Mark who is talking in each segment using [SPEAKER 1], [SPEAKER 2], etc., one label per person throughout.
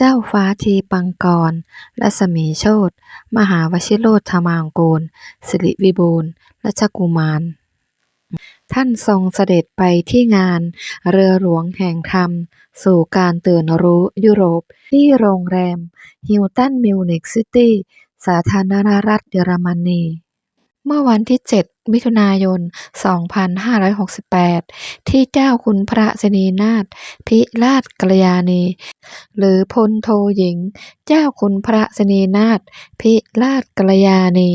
[SPEAKER 1] เจ้าฟ้าทีปังกร รัศมีโชติ มหาวชิโรธมางกูล สิริวิบูลรัชกุมาร ท่านทรงเสด็จไปที่งาน เรือหลวงแห่งธรรม สู่การตื่นรู้ยุโรป ที่โรงแรม ฮิลตันมิวนิกซิตี้ สาธารณรัฐเยอรมนี เมื่อวันที่ 7 มิถุนายน 2568 ที่เจ้าคุณพระชนีนาถพิราชกัลยาณี หรือพลโทหญิง เจ้าคุณพระชนีนาถพิราชกัลยาณี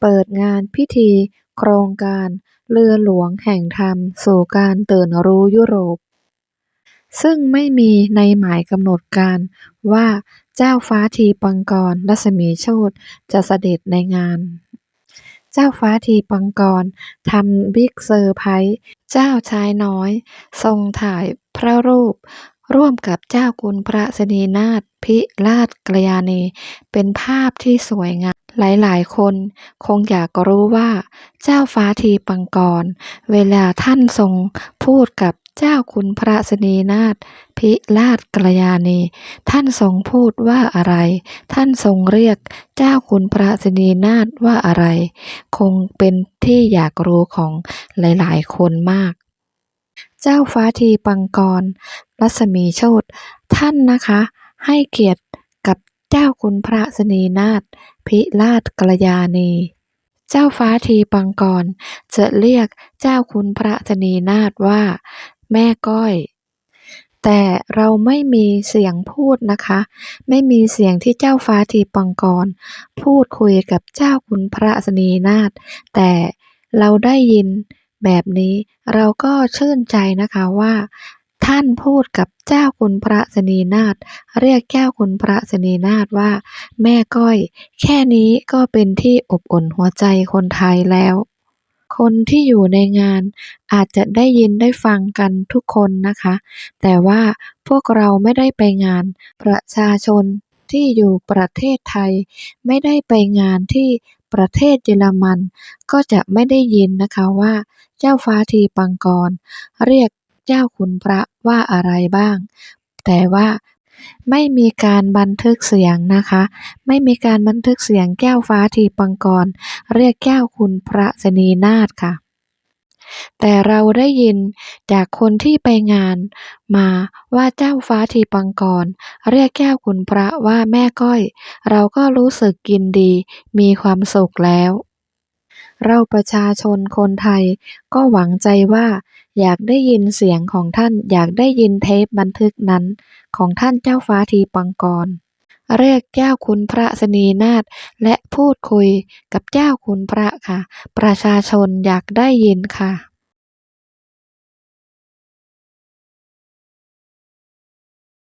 [SPEAKER 1] เปิดงานพิธีโครงการเรือหลวงแห่งธรรมสู่การตื่นรู้ยุโรป ซึ่งไม่มีในหมายกำหนดการว่าเจ้าฟ้าทีปังกรรัศมีโชติจะเสด็จในงาน เจ้าฟ้าทีปังกรทำบิ๊กเซอร์ไพรส์เจ้าชายน้อย ทรงถ่ายพระรูป ร่วมกับเจ้าคุณพระสนีนาถพิราชกรยาณีเป็นภาพที่สวยงามหลายๆ คนคงอยากรู้ว่า เจ้าฟ้าทีปังกร เวลาท่านทรงพูดกับ เจ้าคุณพระชนีนาถพิราชกัลยาณี ท่านทรงพูดว่าอะไร ท่านทรงเรียกเจ้าคุณพระชนีนาถว่าอะไร คงเป็นที่อยากรู้ของหลายๆ คนมาก เจ้าฟ้าทีปังกร รัศมีโชตท่านนะคะ ให้เกียรติกับเจ้าคุณพระชนีนาถพิราชกัลยาณีเจ้าฟ้าทีปังกรจะเรียกเจ้าคุณพระชนีนาถว่า แม่ก้อย แต่เราไม่มีเสียงพูดนะคะ ไม่มีเสียงที่เจ้าฟ้าทีปังกร พูดคุยกับเจ้าคุณพระชนีนาถแต่เราได้ยินแบบนี้เราก็ชื่นใจนะคะว่า ท่านพูดกับเจ้าคุณพระชนีนาถเรียกเจ้าคุณพระชนีนาถว่า แม่ก้อย แค่นี้ก็เป็นที่อบอุ่นหัวใจคนไทยแล้ว คนที่อยู่ในงานอาจจะได้ยินได้ฟังกันทุกคนนะคะ แต่ว่าพวกเราไม่ได้ไปงาน ประชาชนที่อยู่ประเทศไทย ไม่ได้ไปงานที่ประเทศเยอรมัน ก็จะไม่ได้ยินนะคะว่า เจ้าฟ้าทีปังกร เรียกเจ้าคุณพระว่าอะไรบ้าง แต่ว่า ไม่มีการบันทึกเสียงนะคะ ไม่มีการบันทึกเสียงแก้วฟ้าทีปังกร เรียกแก้วคุณพระชนีนาถค่ะ แต่เราได้ยินจากคนที่ไปงานมาว่าเจ้าฟ้าทีปังกร เรียกแก้วคุณพระว่าแม่ก้อย เราก็รู้สึกยินดีมีความสุขแล้ว เราประชาชนคนไทยก็หวังใจว่า อยากได้ยินเสียงของท่านอยากได้ยินเทปบันทึกนั้น ของท่านเจ้าฟ้าทีปังกร เรียกเจ้าคุณพระสนีนาฏและพูดคุยกับเจ้าคุณพระค่ะ ประชาชนอยากได้ยินค่ะ